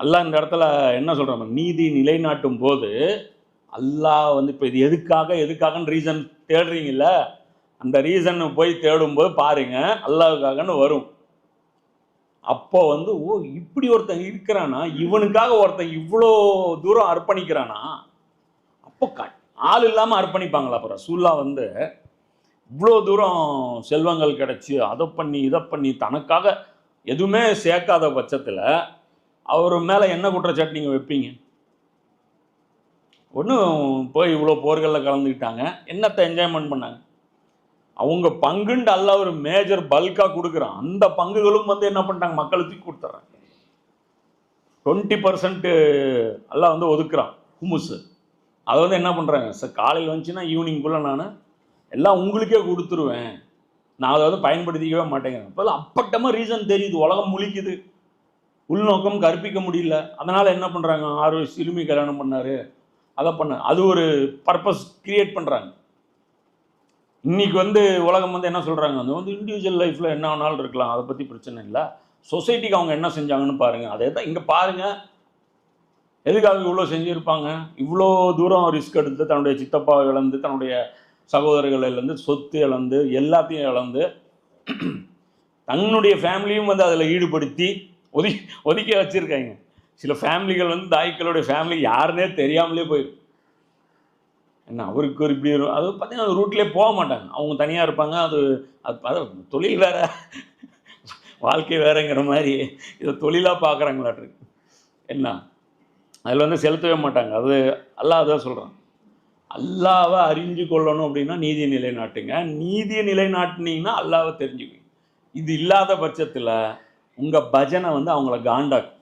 அல்லாஹ் இந்த இடத்துல என்ன சொல்கிறாங்க நீதி நிலைநாட்டும் போது அல்லாஹ் வந்து இப்போ இது எதுக்காக எதுக்காகன்னு ரீசன் தேடுறீங்கல்ல அந்த ரீசன் போய் தேடும்போது பாருங்க அல்லாவுக்காகன்னு வரும். அப்போ வந்து ஓ இப்படி ஒருத்தன் இருக்கிறானா? இவனுக்காக ஒருத்தன் இவ்வளோ தூரம் அர்ப்பணிக்கிறானா? அப்போ க ஆள் இல்லாமல் அர்ப்பணிப்பாங்களா அப்புறம் சூல்லா வந்து இவ்வளோ தூரம் செல்வங்கள் கிடச்சி அதை பண்ணி இதை பண்ணி தனக்காக எதுவுமே சேர்க்காத பட்சத்தில் அவர் மேலே என்ன குற்றச்சாட்டு நீங்கள் வைப்பீங்க? ஒன்றும் போய் இவ்வளோ போர்களில் கலந்துக்கிட்டாங்க. என்னத்தை என்ஜாய்மெண்ட் பண்ணாங்க? அவங்க பங்குண்டு அல்ல ஒரு மேஜர் பல்காக கொடுக்குறான். அந்த பங்குகளும் வந்து என்ன பண்ணிட்டாங்க? மக்களுக்கு கொடுத்துட்றாங்க. டுவெண்ட்டி பர்சன்ட்டு எல்லாம் வந்து ஒதுக்குறான் ஹுமுஸு அதை வந்து என்ன பண்ணுறாங்க சார் காலையில் வந்துச்சுன்னா ஈவினிங்குள்ளே நான் எல்லாம் உங்களுக்கே கொடுத்துருவேன். நான் அதை வந்து பயன்படுத்திக்கவே மாட்டேங்கிறேன். இப்போ அப்பட்டமாக ரீசன் தெரியுது. உலகம் முழிக்குது. உள்நோக்கம் கற்பிக்க முடியல. அதனால் என்ன பண்ணுறாங்க ஆறு வயசு சிறுமி கல்யாணம் பண்ணார். அதை பண்ண அது ஒரு பர்பஸ் கிரியேட் பண்ணுறாங்க இன்றைக்கி வந்து உலகம் வந்து என்ன சொல்கிறாங்க அது வந்து இண்டிவிஜுவல் லைஃப்பில் என்ன வேணாலும் இருக்கலாம். அதை பற்றி பிரச்சனை இல்லை. சொசைட்டிக்கு அவங்க என்ன செஞ்சாங்கன்னு பாருங்கள் அதே தான் இங்கே பாருங்கள் எதுக்காக இவ்வளோ செஞ்சுருப்பாங்க? இவ்வளோ தூரம் ரிஸ்க் எடுத்து தன்னுடைய சித்தப்பாவை இழந்து தன்னுடைய சகோதரர்கள் இழந்து சொத்து இழந்து எல்லாத்தையும் இழந்து தன்னுடைய ஃபேமிலியும் வந்து அதில் ஈடுபடுத்தி ஒதுக்கி ஒதுக்கி வச்சுருக்காங்க. சில ஃபேமிலிகள் வந்து தாய்க்களுடைய ஃபேமிலி யாருன்னே தெரியாமலே போயிடும் என்ன அவருக்கு ஒரு இப்படி வரும் அது பார்த்தீங்கன்னா அந்த ரூட்லேயே போக மாட்டாங்க. அவங்க தனியாக இருப்பாங்க அது அது அது தொழில் வேற. வாழ்க்கை வேறங்கிற மாதிரி இதை தொழிலாக பார்க்குறாங்களாட்ருக்கு. என்ன அதில் வந்து செலுத்தவே மாட்டாங்க. அது அல்லாஹ் அதான் சொல்கிறான் அல்லாவை அறிஞ்சு கொள்ளணும் அப்படின்னா நீதியை நிலைநாட்டுங்க. நீதியை நிலைநாட்டினீங்கன்னா அல்லாவை தெரிஞ்சுக்குங்க இது இல்லாத பட்சத்தில் உங்கள் பஜனை வந்து அவங்கள காண்டாக்கும்.